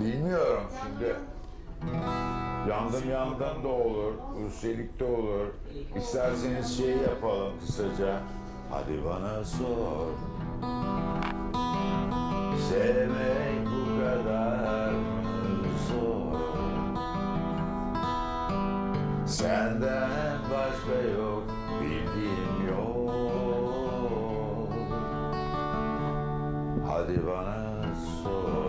Bilmiyorum şimdi. Yandım yandım da olur, üstelik de olur. İsterseniz şey yapalım kısaca. Hadi bana sor. Sevmek bu kadar mı zor? Senden başka yok, bildiğim yok. Hadi bana sor.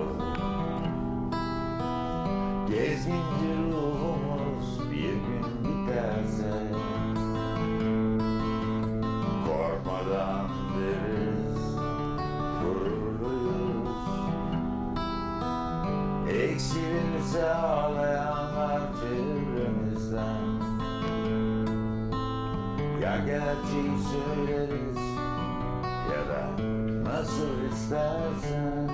Gezginci ruhumuz bir gün biterse. Korkmadan deriz, gururluyuz. Eksilinirse ağlayanlar çevremizden. Ya gerçeği söyleriz ya da nasıl istersen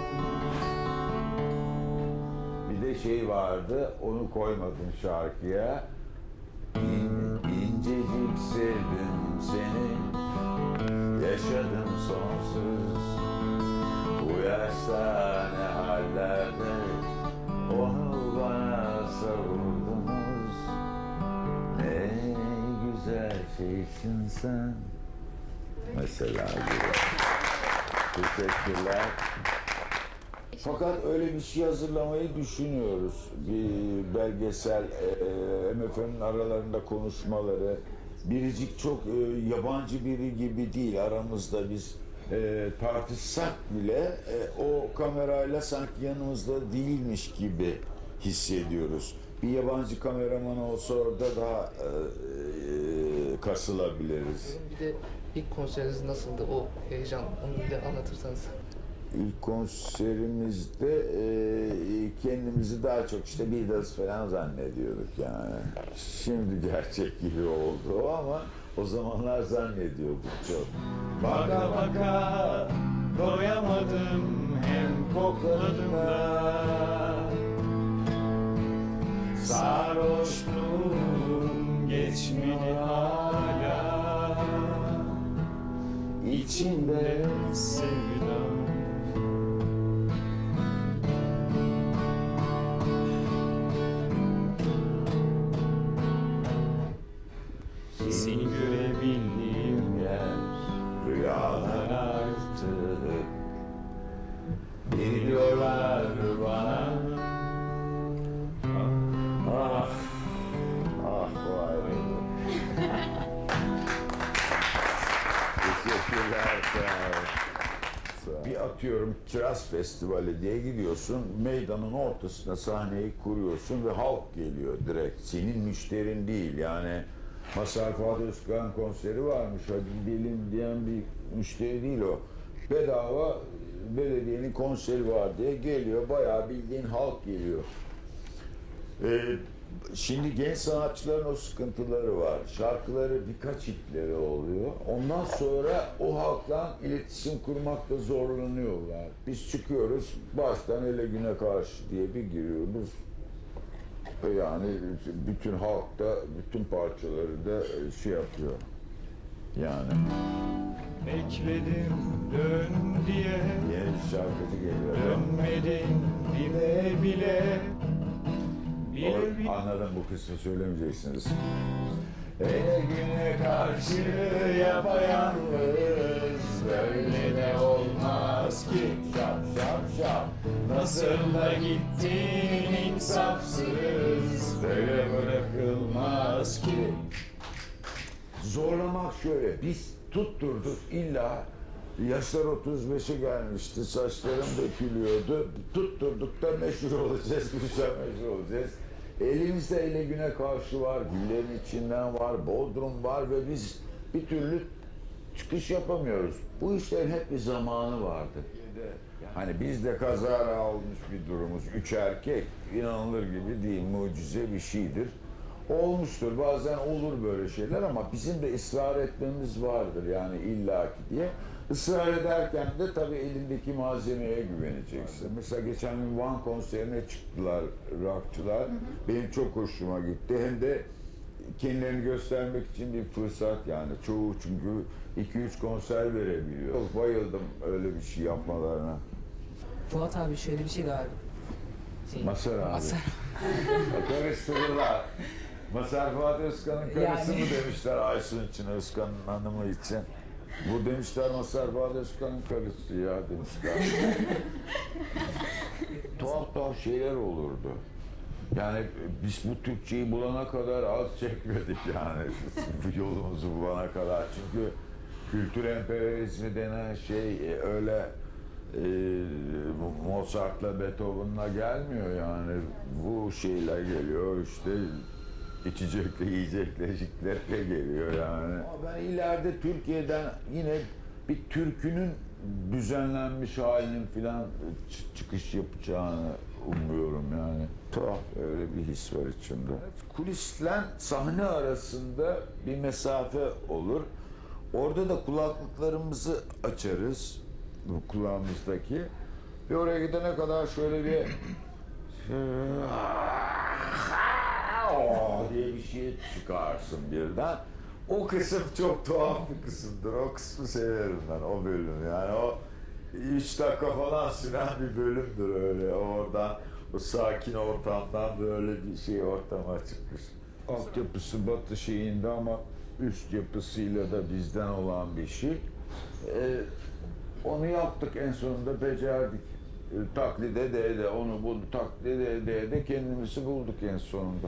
bir de şey vardı, onu koymadım şarkıya. İn, incecik sevdim seni, yaşadım sonsuz. Bu yaşta ne hallerde, onu bana savurdunuz. Ne güzel şeysin sen. Mesela gibi. Teşekkürler. Fakat öyle bir şey hazırlamayı düşünüyoruz. Bir belgesel, e, MF'nin aralarında konuşmaları. Biricik çok e, yabancı biri gibi değil aramızda biz e, tartışsak bile e, o kamerayla sanki yanımızda değilmiş gibi hissediyoruz. Bir yabancı kameraman olsa orada daha e, e, kasılabiliriz. Bir de ilk konseriniz nasıldı? O heyecan, onu bir de anlatırsanız. İlk konserimizde e, kendimizi daha çok işte Beatles falan zannediyorduk yani. Şimdi gerçek gibi oldu ama o zamanlar zannediyorduk çok. Baka baka doyamadım hem kokladım da Sarhoşluğum geçmedi hala İçimde sevdam Biliyorlar bana ah ah vay be. Teşekkürler sağ ol. Sağ ol. Bir atıyorum Kiraz Festivali diye gidiyorsun, meydanın ortasına sahneyi kuruyorsun ve halk geliyor direkt. Senin müşterin değil yani. Masar Fuat Özkan konseri varmış, hadi gidelim diyen bir müşteri değil o. Bedava belediyenin konseri var diye geliyor, bayağı bildiğin halk geliyor. Ee, şimdi genç sanatçıların o sıkıntıları var. Şarkıları birkaç hitleri oluyor. Ondan sonra o halkla iletişim kurmakta zorlanıyorlar. Biz çıkıyoruz, baştan ele güne karşı diye bir giriyoruz. Yani bütün halk da, bütün parçaları da şey yapıyor. Yani Bekledim dön diye. Yeni şarkıcı geliyor. Dönmedin bile bile. Bile O- bile. Anladım bu kısmı söylemeyeceksiniz. Ele güne karşı yapayalnız. Böyle de olmaz ki. Şap şap şap. Nasıl da gittin insafsız. Böyle bırakılmaz ki. Zorlamak şöyle, biz tutturduk illa yaşlar 35'e gelmişti, saçlarım dökülüyordu. Tutturduk da meşhur olacağız, güzel meşhur olacağız. Elimizde ele güne karşı var, güllerin içinden var, bodrum var ve biz bir türlü çıkış yapamıyoruz. Bu işlerin hep bir zamanı vardı. Hani bizde kazara olmuş bir durumuz. Üç erkek inanılır gibi değil, mucize bir şeydir. Olmuştur, bazen olur böyle şeyler ama bizim de ısrar etmemiz vardır yani illaki diye. Israr ederken de tabii elindeki malzemeye güveneceksin. Mesela geçen gün Van konserine çıktılar rockçılar. Benim çok hoşuma gitti. Hem de kendilerini göstermek için bir fırsat yani. Çoğu çünkü 2-3 konser verebiliyor. Bayıldım öyle bir şey yapmalarına. Fuat abi şöyle bir şey galiba. gittiğim. Masar abi. Masar. Karıştırırlar. Masar Fuat Özkan'ın karısı Yani. mı demişler Aysun için, Özkan'ın hanımı için. Bu demişler Masar Fuat Özkan'ın karısı ya demişler. tuhaf tuhaf şeyler olurdu. Yani biz bu Türkçeyi bulana kadar az çekmedik yani. bu yolumuzu bulana kadar. Çünkü kültür emperyalizmi denen şey e, öyle e, Mozart'la Beethoven'la gelmiyor yani. Bu şeyler geliyor işte içecekle yiyeceklerle geliyor yani. Ama ben ileride Türkiye'den yine bir türkünün düzenlenmiş halinin filan ç- çıkış yapacağını umuyorum yani. Tuhaf öyle bir his var içimde. Kulisle sahne arasında bir mesafe olur. Orada da kulaklıklarımızı açarız. Bu kulağımızdaki. Ve oraya gidene kadar şöyle bir diye bir şey çıkarsın birden. O kısım çok tuhaf bir kısımdır. O kısmı severim ben o bölüm. Yani o üç dakika falan süren bir bölümdür öyle. Oradan o sakin ortamdan böyle bir şey ortama çıkmış. Altyapısı batı şeyinde ama üst yapısıyla da bizden olan bir şey. Ee, onu yaptık en sonunda becerdik. Ee, taklit ede ede onu bunu taklit ede ede ede kendimizi bulduk en sonunda.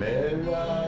Mera